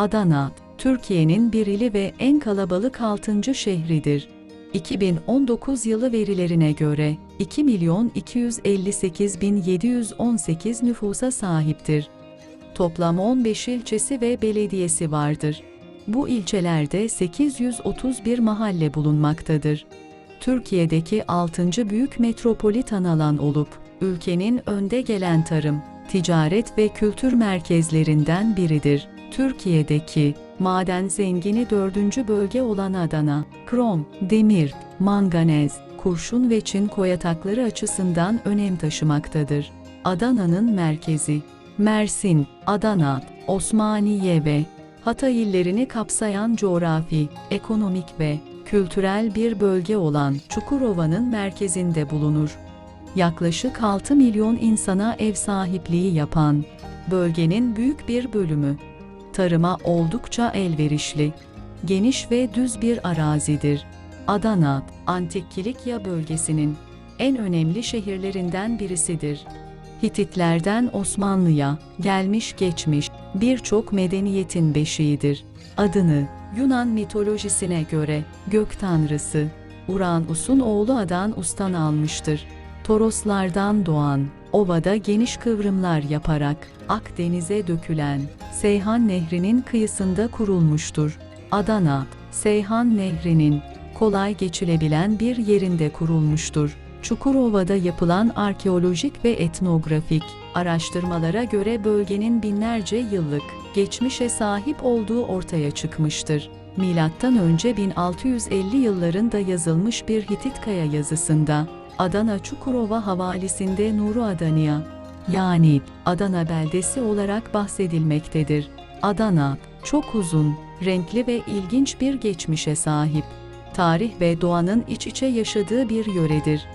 Adana, Türkiye'nin birili ve en kalabalık 6. şehridir. 2019 yılı verilerine göre 2 milyon 258 bin 718 nüfusa sahiptir. Toplam 15 ilçesi ve belediyesi vardır. Bu ilçelerde 831 mahalle bulunmaktadır. Türkiye'deki 6. büyük metropolitan alan olup, ülkenin önde gelen tarım, ticaret ve kültür merkezlerinden biridir. Türkiye'deki maden zengini dördüncü bölge olan Adana, krom, demir, manganez, kurşun ve çinko yatakları açısından önem taşımaktadır. Adana'nın merkezi, Mersin, Adana, Osmaniye ve Hatay illerini kapsayan coğrafi, ekonomik ve kültürel bir bölge olan Çukurova'nın merkezinde bulunur. Yaklaşık 6 milyon insana ev sahipliği yapan bölgenin büyük bir bölümü tarıma oldukça elverişli, geniş ve düz bir arazidir. Adana, Antik Kilikya bölgesinin en önemli şehirlerinden birisidir. Hititlerden Osmanlı'ya gelmiş geçmiş birçok medeniyetin beşiğidir. Adını Yunan mitolojisine göre gök tanrısı Uranus'un oğlu Adan Us'tan almıştır. Toroslardan doğan, ovada geniş kıvrımlar yaparak Akdeniz'e dökülen Seyhan Nehri'nin kıyısında kurulmuştur. Adana, Seyhan Nehri'nin kolay geçilebilen bir yerinde kurulmuştur. Çukurova'da yapılan arkeolojik ve etnografik araştırmalara göre bölgenin binlerce yıllık geçmişe sahip olduğu ortaya çıkmıştır. Milattan önce 1650 yıllarında yazılmış bir Hitit kaya yazısında Adana Çukurova havalisinde Nuru Adania yani Adana beldesi olarak bahsedilmektedir. Adana çok uzun, renkli ve ilginç bir geçmişe sahip. Tarih ve doğanın iç içe yaşadığı bir yöredir.